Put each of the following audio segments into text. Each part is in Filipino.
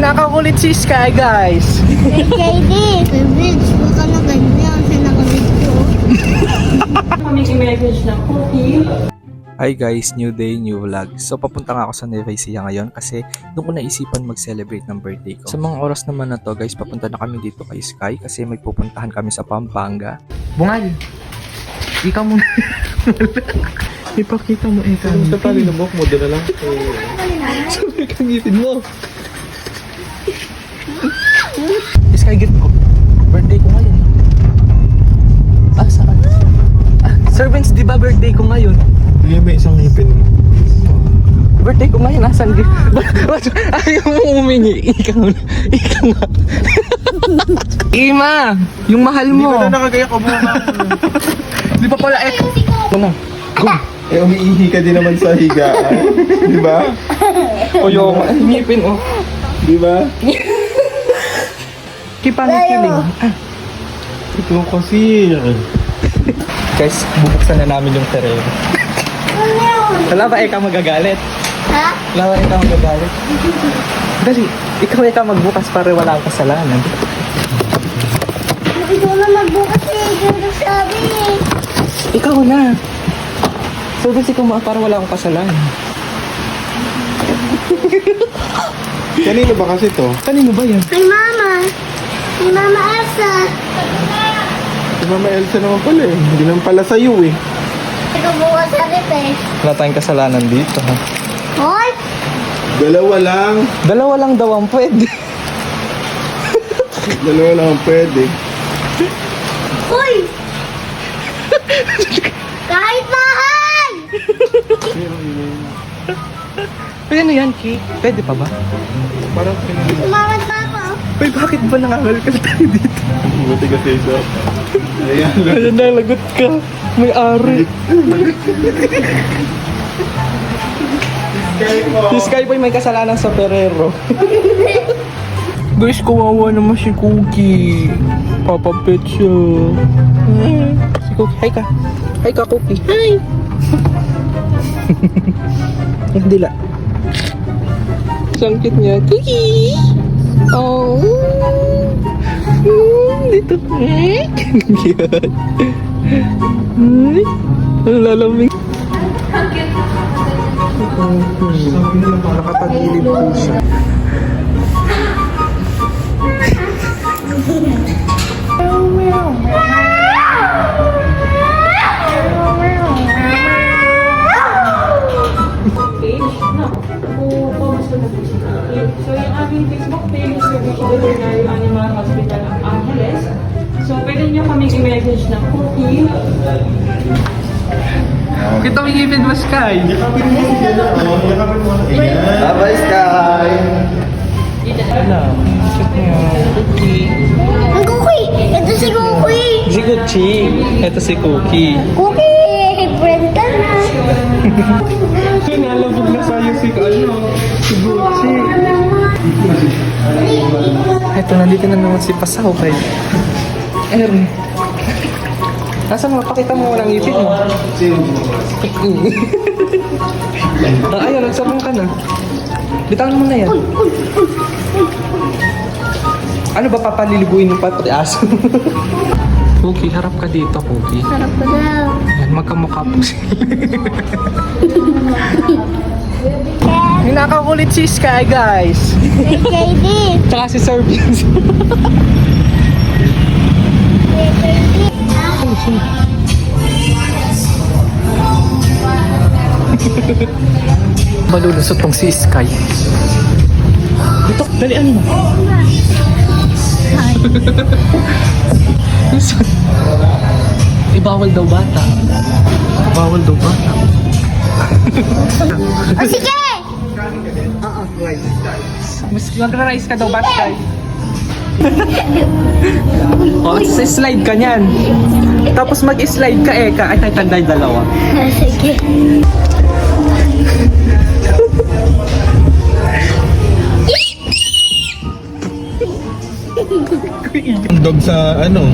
Ninakakulit si Sky, guys. KD, Bridge, baka na ganyan. Siya naka-video. kami i-message ng cookie. Hi guys, new day, new vlog. So papunta nga ako sa Nueva Ecija ngayon kasi doon ko naisipan mag-celebrate ng birthday ko. Sa mga oras naman na to guys, papunta na kami dito kay Sky kasi may pupuntahan kami sa Pampanga. Bungal! Ikaw muna. Ipakita mo eh. Sa na mo, na lang. Sabi kang ngipin mo. Sky, get ko. Birthday ko ngayon. Ah, saan? Ah, servants, di ba birthday ko ngayon? Hindi may isang ngipin. Birthday ko ngayon, asan di? Ayaw mo umingi. Ikaw na. Ikaw nga. Ima! Yung mahal Hindi mo. ka na nakagaya ko muna. Di pa pala eh. Ito na. Go. eh, umiihi ka din naman sa higaan. Di ba? O yung ngipin oh. Di ba? Kipangit feeling. Ah, Ito kasi. guys, bubuksan na namin yung terreno. Wala ba ikaw magagalit? Ha? Wala ba ikaw magagalit? Dali, ikaw ikaw magbukas para wala kang kasalanan. Ikaw na magbukas eh. Ganda sabi eh. Ikaw na. Service ikaw ma para wala akong kasalanan. Kanino ba kasi to? Kanino ba yan? Kay Mama. Kay Mama Elsa. Si Mama Elsa naman pala eh. Hindi naman pala sa'yo eh. Ikaw bukas sa eh. Wala tayong kasalanan dito ha. Hoy! Dalawa lang. Dalawa lang daw ang pwede. Dalawa lang ang pwede. Hoy! Kahit mahal! Uy, ano yan, Ki? Pwede pa ba? Parang pinag-. Uy, bakit ba nangangalkal tayo dito? Buti kasi ito. Ayan. Ayan na, lagot ka. May ari. Si Skyboy may kasalanan sa Ferrero. Guys, kawawa naman si Cookie. Papapit siya. Si Cookie, hi ka. Hi ka, Cookie. Hi. Ang dila. Sangkit niya. Cookie. Oh. Mm, dito. Eh. Cute. Ay, ang lalamig. Nakatagilid po siya. page So, yung aming Facebook page is Servicio Veterinary Animal Hospital ng Angeles. So, pwede nyo kami i-message ng cookie. Kita mo gipid mo, Sky. Bye-bye, Sky! Ano? Check niyo. Cookie. Ang Cookie! Ito si Cookie! Si Gucci. Ito si Cookie. Cookie! Na! Nalabog na sa'yo si ano, si Gucci. Ito, nandito na naman si Pasaw kay Aaron. Nasaan mo? Pakita mo walang ipin mo. ah, ayun, nagsabong ka na. Bitawan mo na yan. Ano ba papalilibuin mo pa pati aso? Cookie, harap ka dito, Cookie. Sarap pa daw. Yan, magkamukha po sila. Ninakakulit si Sky, guys. Kay KD. Tsaka si Sir Vince. Malulusot tong si Sky. Dito, dalian mo. Ibawal daw bata. Bawal daw bata. O sige! Mas magra-rise ka daw ba, Sky? oh, slide ka niyan. Tapos mag-slide ka eh, ka. Ay, tay, tanday dalawa. Sige. sa ano,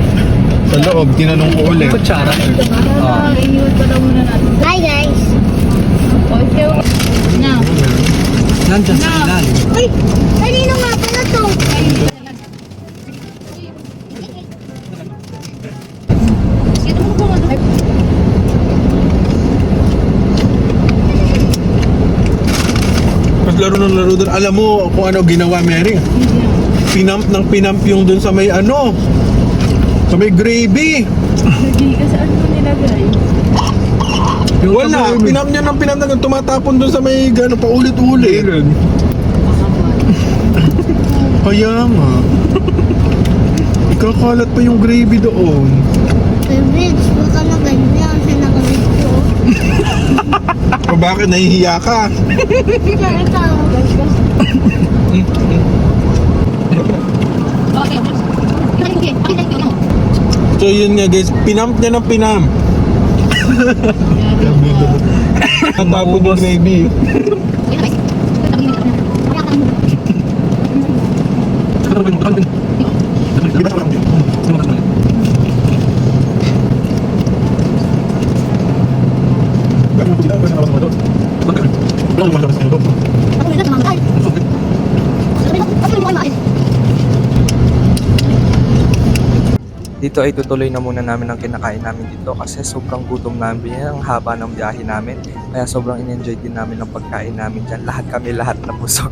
sa loob, tinanong ko ulit. Kutsara. Ah. Hi guys. Now. Nandiyan sa ilalim. Uy, kanino nga pala to? Mas laro ng laro doon. Alam mo kung ano ginawa, Mary? Hindi. Pinamp ng pinamp yung doon sa may ano. Sa may gravy. Ano mo nilagay? Yung Wala, pinamp niya ng pinamp na tumatapon doon sa may gano paulit-ulit. Kaya nga. Ikakalat pa yung gravy doon. Favorite, huwag ka na ganyan. Siya naka-video. O bakit nahihiya ka? Siya, ikaw. So yun nga guys, pinamp niya ng pinamp. Natapon yung gravy. Dito ay tutuloy na muna namin ang kinakain namin dito kasi sobrang gutom namin ang haba ng biyahe namin. Kaya sobrang in-enjoy din namin ang pagkain namin dyan. Lahat kami lahat na busog.